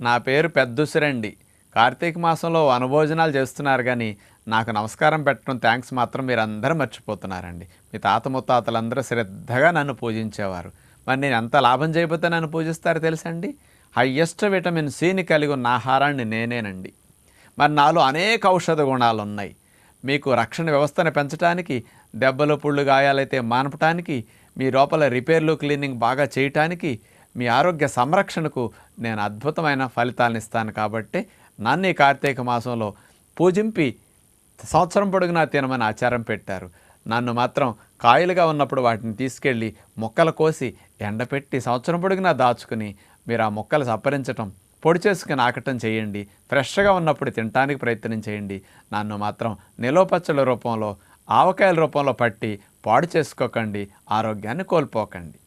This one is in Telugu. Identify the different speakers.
Speaker 1: నా పేరు పెద్దుసిరండి. కార్తీక మాసంలో వనభోజనాలు చేస్తున్నారు కానీ నాకు నమస్కారం పెట్టడం థ్యాంక్స్ మాత్రం మీరు అందరూ మర్చిపోతున్నారండి. మీ తాత ముత్తాతలందరూ శ్రద్ధగా నన్ను పూజించేవారు. మరి నేను ఎంత లాభం చేయబోతే నన్ను పూజిస్తారో తెలుసండి? హయ్యెస్ట్ విటమిన్ సిని కలిగి ఉన్న ఆహారాన్ని నేనేనండి. మరి నాలో అనేక ఔషధ గుణాలు ఉన్నాయి మీకు రక్షణ వ్యవస్థను పెంచడానికి దెబ్బలు పుళ్ళు గాయాలైతే మానపటానికి మీ లోపల రిపేర్లు క్లీనింగ్ బాగా చేయటానికి మీ ఆరోగ్య సంరక్షణకు నేను అద్భుతమైన ఫలితాలను ఇస్తాను కాబట్టి నన్ను ఈ కార్తీక మాసంలో పూజింపి సంవత్సరం పొడుగునా తినమని ఆచారం పెట్టారు. నన్ను మాత్రం కాయలుగా ఉన్నప్పుడు వాటిని తీసుకెళ్ళి మొక్కలు కోసి ఎండపెట్టి సంవత్సరం పొడుగునా దాచుకుని మీరు ఆ మొక్కలు సప్పరించటం పొడి చేసుకుని ఆకటం చేయండి. ఫ్రెష్గా ఉన్నప్పుడు తినడానికి ప్రయత్నం చేయండి. నన్ను మాత్రం నిలోపచ్చల రూపంలో ఆవకాయల రూపంలో పట్టి పాడు చేసుకోకండి. ఆరోగ్యాన్ని కోల్పోకండి.